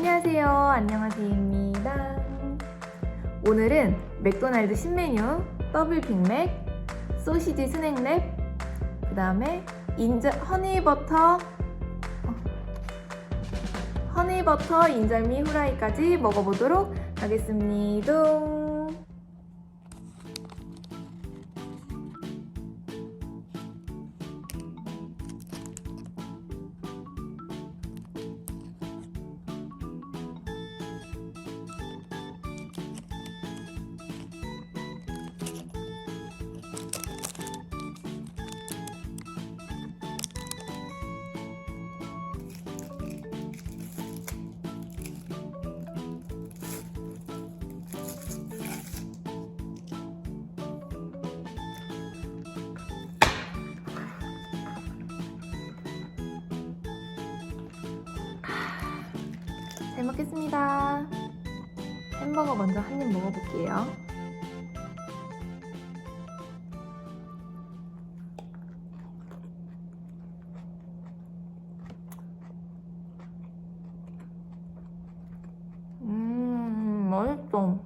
안녕하세요. 안녕하세요입니다. 오늘은 맥도날드 신메뉴 더블 빅맥, 소시지 스낵랩, 그 다음에 인절 허니버터 어, 허니버터 인절미 후라이까지 먹어보도록 하겠습니다. 잘 먹겠습니다. 햄버거 먼저 한 입 먹어볼게요. 음, 맛있어.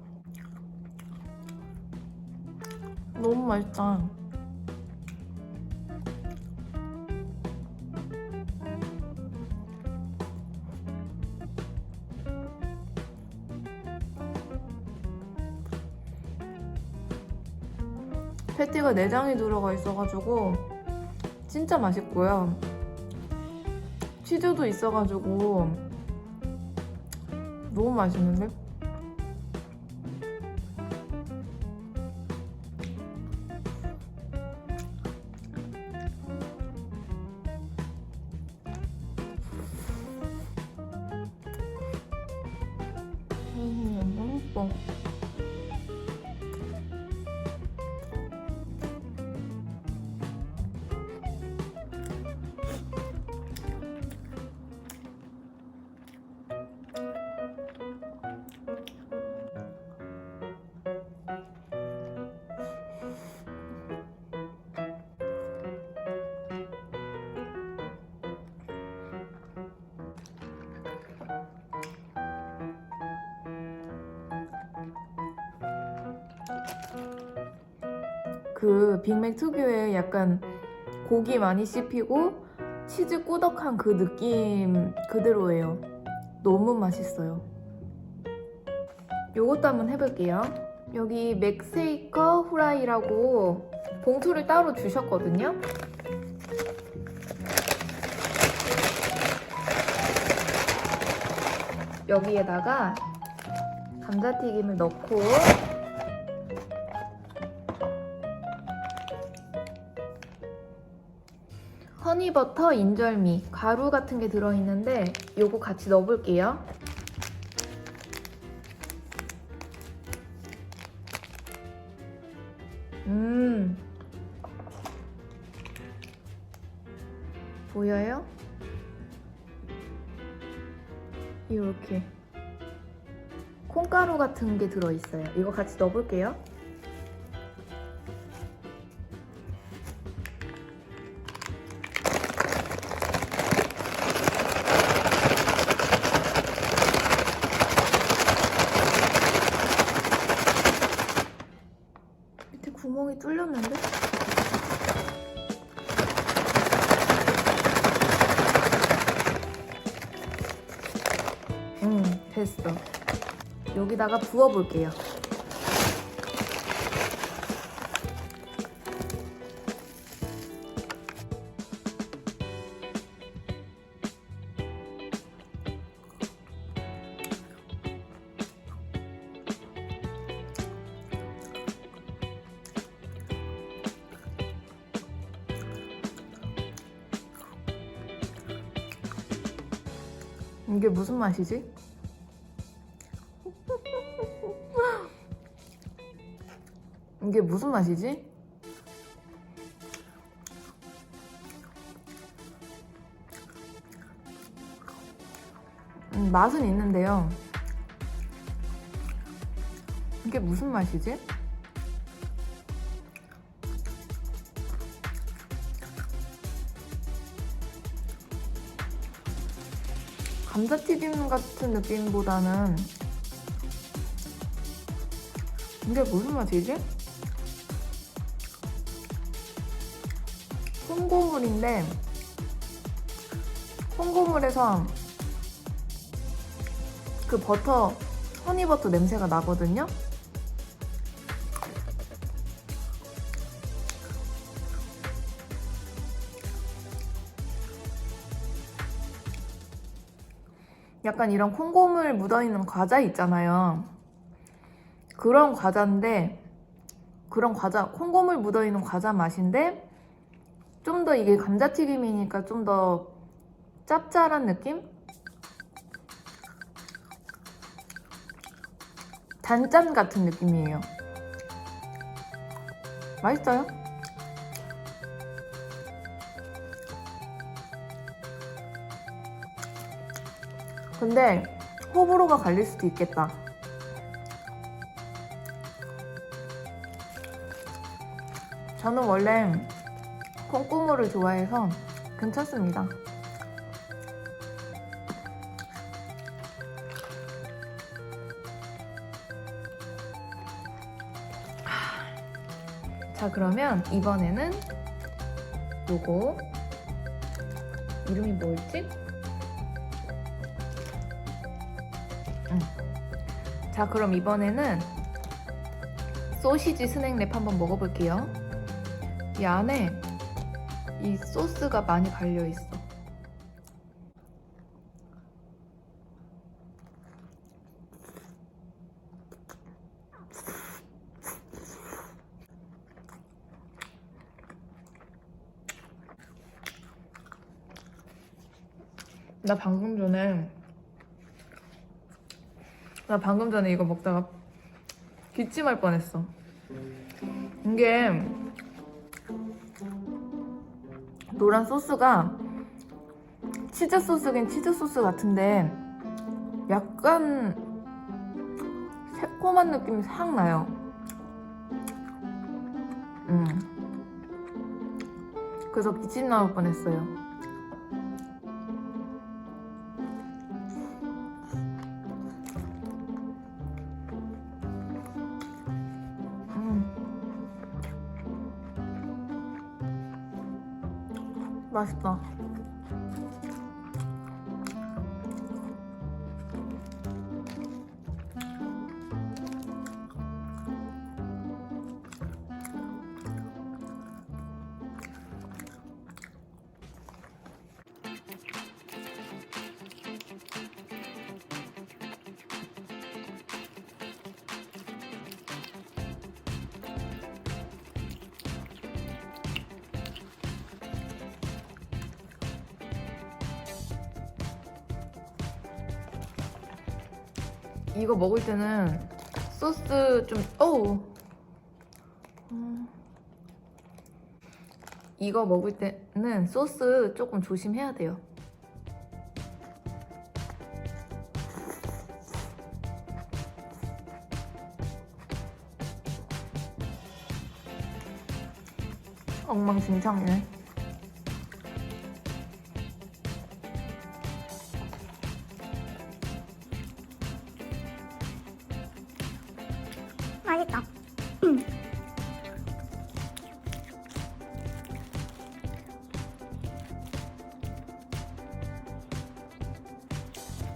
너무 맛있다. 패티가 내장이 들어가 있어가지고 진짜 맛있고요. 치즈도 있어가지고 너무 맛있는데? 그 빅맥 특유의 약간 고기 많이 씹히고 치즈 꾸덕한 그 느낌 그대로예요. 너무 맛있어요. 요것도 한번 해볼게요. 여기 맥세이커 후라이라고 봉투를 따로 주셨거든요. 여기에다가 감자튀김을 넣고 허니버터, 인절미, 가루 같은 게 들어있는데 요거 같이 넣어볼게요. 음. 보여요? 이렇게 콩가루 같은 게 들어있어요. 이거 같이 넣어볼게요. 구멍이 뚫렸는데? 응, 됐어. 여기다가 부어볼게요. 이게 무슨 맛이지? 이게 무슨 맛이지? 음, 맛은 있는데요. 이게 무슨 맛이지? 감자튀김 같은 느낌보다는 이게 무슨 맛이지? 콩고물인데 콩고물에서 그 버터 허니버터 냄새가 나거든요. 약간 이런 콩고물 묻어있는 과자 있잖아요. 그런 과자인데, 그런 과자, 콩고물 묻어있는 과자 맛인데, 좀 더 이게 감자튀김이니까 좀 더 짭짤한 느낌? 단짠 같은 느낌이에요. 맛있어요? 근데 호불호가 갈릴 수도 있겠다. 저는 원래 콩고물을 좋아해서 괜찮습니다. 자 그러면 이번에는 요거 이름이 뭐였지? 응. 자 그럼 이번에는 소시지 스낵랩 한번 먹어볼게요 이 안에 이 소스가 많이 갈려있어 나 방금 전에 나 방금 전에 이거 먹다가 기침할 뻔했어. 이게 노란 소스가 치즈 소스긴 치즈 소스 같은데 약간 새콤한 느낌이 싹 나요. 음. 그래서 기침 나올 뻔했어요. 맛있다. 이거 먹을 때는 소스 좀 어우 음. 이거 먹을 때는 소스 조금 조심해야 돼요. 엉망진창이네.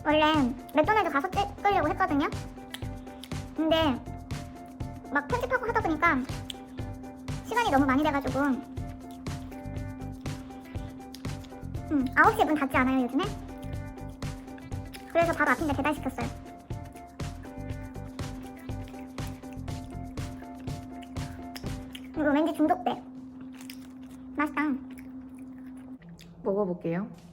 원래 맥도날드 가서 찍으려고 했거든요. 근데 막 편집하고 하다 보니까 시간이 너무 많이 돼가지고 음, 9시에 문 닫지 않아요 요즘에? 그래서 바로 앞인데 배달시켰어요. 이거 왠지 중독돼. 맛있다. 먹어볼게요.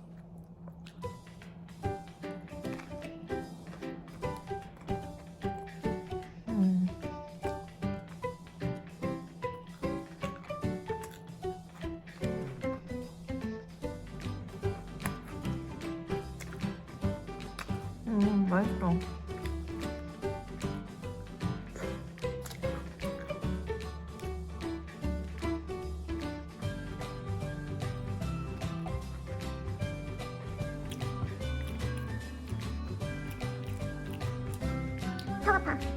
맛있어. 차갑다.